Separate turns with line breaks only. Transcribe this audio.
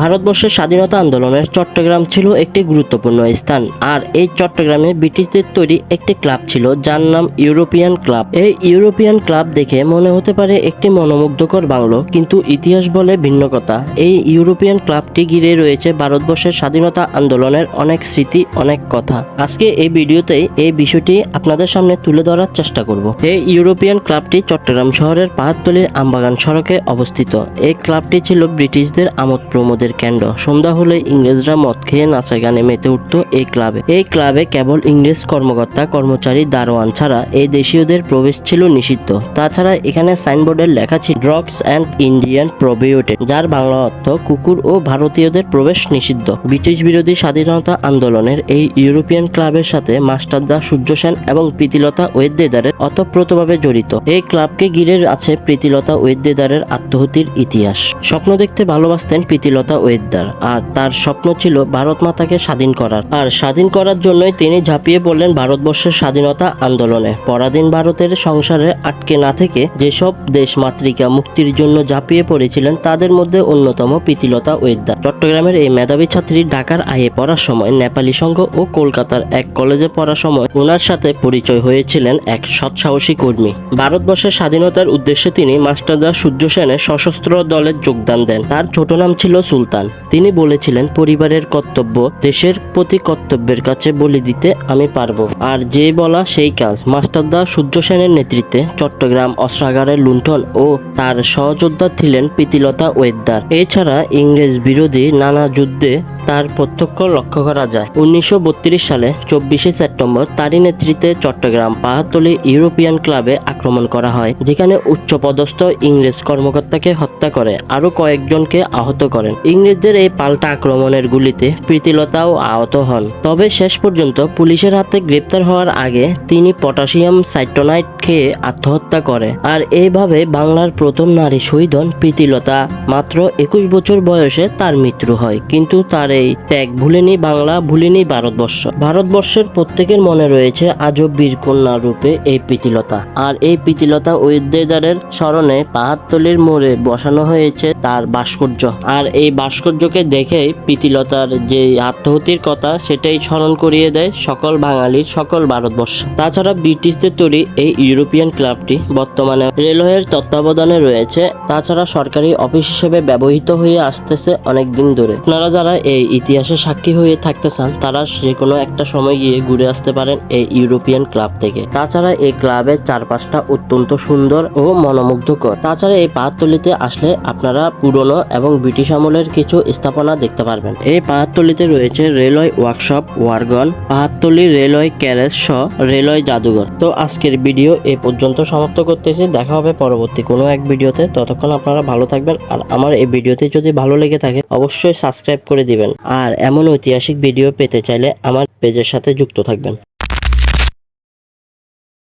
ভারতবর্ষের স্বাধীনতা আন্দোলনের চট্টগ্রাম ছিল একটি গুরুত্বপূর্ণ স্থান, আর এই চট্টগ্রামে ব্রিটিশদের তৈরি একটি ক্লাব ছিল যার নাম ইউরোপিয়ান ক্লাব। এই ইউরোপিয়ান ক্লাব দেখে মনে হতে পারে একটি মনোমুগ্ধকর বাংলো, কিন্তু ইতিহাস বলে ভিন্ন কথা এই ইউরোপিয়ান ক্লাবটি ঘিরে রয়েছে ভারতবর্ষের স্বাধীনতা আন্দোলনের অনেক স্মৃতি, অনেক কথা। আজকে এই ভিডিওতেই এই বিষয়টি আপনাদের সামনে তুলে ধরার চেষ্টা করব। এই ইউরোপিয়ান ক্লাবটি চট্টগ্রাম শহরের পাহাড়তলী আমবাগান সড়কে অবস্থিত। এই ক্লাবটি ছিল ব্রিটিশদের আমোদ প্রমোদের কেন্দ্র। সন্ধ্যা হলে ইংরেজরা মদ খেয়ে নাচা গানে মেতে উঠত এই ক্লাবে। এই ক্লাবে কেবল ইংরেজ কর্মকর্তা, কর্মচারী, দারোয়ান ছাড়া এই দেশীয়দের প্রবেশ ছিল নিষিদ্ধ। তাছাড়া এখানে সাইনবোর্ডের লেখা ছিল ড্রাগস অ্যান্ড ইন্ডিয়ান প্রোবিওটেড যার বাংলা অর্থ কুকুর ও ভারতীয়দের প্রবেশ নিষিদ্ধ। ব্রিটিশ বিরোধী স্বাধীনতা আন্দোলনের এই ইউরোপিয়ান ক্লাবের সাথে মাস্টারদা সূর্য সেন এবং প্রীতিলতা ওয়েদ্দেদারের অতপ্রতভাবে জড়িত। এই ক্লাবকে ঘিরে আছে প্রীতিলতা ওয়েদ্দেদারের আত্মহতির ইতিহাস। স্বপ্ন দেখতে ভালোবাসতেন প্রীতিলতা ওয়েদ্দার। আর তার স্বপ্ন ছিল ভারত মাতাকে স্বাধীন করার। আর স্বাধীন করার জন্যই তিনি ঝাঁপিয়ে পড়লেন ভারতবর্ষের স্বাধীনতা আন্দোলনে। পরাধীন ভারতের সংসারে আটকে না থেকে যেসব দেশ মাতৃকা মুক্তির জন্য ঝাঁপিয়ে পড়েছিলেন, তাদের মধ্যে অন্যতম প্রীতিলতা ওয়েদ্দার। চট্টগ্রামের এই মেধাবী ছাত্রী ঢাকার আয়ে পড়ার সময় নেপালি সংঘ ও কলকাতার এক কলেজে পড়ার সময় ওনার সাথে পরিচয় হয়েছিলেন এক সৎসাহসী কর্মী। ভারতবর্ষের স্বাধীনতার উদ্দেশ্যে তিনি মাস্টারদা সূর্য সেনের সশস্ত্র দলে যোগদান দেন। তার ছোট নাম ছিল সুলতান। তিনি বলেছিলেন, পরিবারের কর্তব্য দেশের প্রতি কর্তব্যের কাছে বলি দিতে আমি পারব। আর যে বলা সেই কাজ। মাস্টারদা সূর্য সেনের নেতৃত্বে চট্টগ্রাম অস্ত্রাগারের লুণ্ঠন ও তার সহযোদ্ধা ছিলেন প্রীতিলতা ওয়েদ্দার। এছাড়া ইংরেজ বিরোধী নানা যুদ্ধে তার প্রত্যক্ষ লক্ষ্য করা যায়। উনিশশো বত্রিশ সালে চব্বিশে সেপ্টেম্বর তারই নেতৃত্বে চট্টগ্রাম পাহাড়তলী ইউরোপিয়ান ক্লাবে আক্রমণ করা হয়, যেখানে উচ্চপদস্থ ইংরেজ কর্মকর্তাকে হত্যা করে আরও কয়েকজনকে আহত করেন। ইংরেজদের এই পাল্টা আক্রমণের গুলিতে প্রীতিলতাও আহত হন। তবে শেষ পর্যন্ত পুলিশের হাতে গ্রেপ্তার হওয়ার আগে তিনি পটাশিয়াম সাইটোনাইট খেয়ে আত্মহত্যা করে। আর এইভাবে বাংলার প্রথম নারী শহীদ হন প্রীতিলতা। মাত্র একুশ বছর বয়সে তার মৃত্যু হয়। কিন্তু তার এই ত্যাগ ভুলেনি বাংলা, ভুলেনি ভারতবর্ষ। ভারতবর্ষের প্রত্যেকের মনে রয়েছে আজও বীরকন্যা রূপে এই প্রীতিলতা। আর এই প্রীতিলতা ঐদ্যদারের স্মরণে পাহাড়তলির মোড়ে বসানো হয়েছে তার ভাস্কর্য। আর এই ভাস্কর্যকে দেখেই প্রীতিলতার যে আত্মহতির কথা সেটাই স্মরণ করিয়ে দেয় সকল বাঙালির সকল ভারতবর্ষ। তাছাড়া ব্রিটিশদের তৈরি এই ইউরোপিয়ান ক্লাবটি বর্তমানে রেলওয়ের তত্ত্বাবধানে রয়েছে। তাছাড়া সরকারি অফিস হিসেবে ব্যবহৃত হয়ে আসতেছে অনেক দিন ধরে। আপনারা যারা এই ইতিহাসের সাক্ষী হয়ে থাকতে চান, তারা যে কোনো একটা সময় গিয়ে ঘুরে আসতে পারেন এই ইউরোপিয়ান ক্লাব থেকে। তাছাড়া এই ক্লাবের চারপাশটা অত্যন্ত সুন্দর ও মনোমুগ্ধকর। তাছাড়া এই পাহাড়তলিতে আসলে আপনারা পুরনো এবং ব্রিটিশ আমলের কিছু স্থাপনা দেখতে পারবেন। এই পাহাড়তলিতে রয়েছে railway workshop, wagon, Pahartali railway carriage সহ রেলওয়ে জাদুঘর। তো আজকের ভিডিও এ পর্যন্ত সমাপ্ত করতেছি। দেখা হবে পরবর্তী কোনো এক ভিডিওতে। ততক্ষণ আপনারা ভালো থাকবেন। আর আমার এই ভিডিওতে যদি ভালো লেগে থাকে, অবশ্যই সাবস্ক্রাইব করে দিবেন। আর এমন ঐতিহাসিক ভিডিও পেতে চাইলে আমার পেজের সাথে যুক্ত থাকবেন।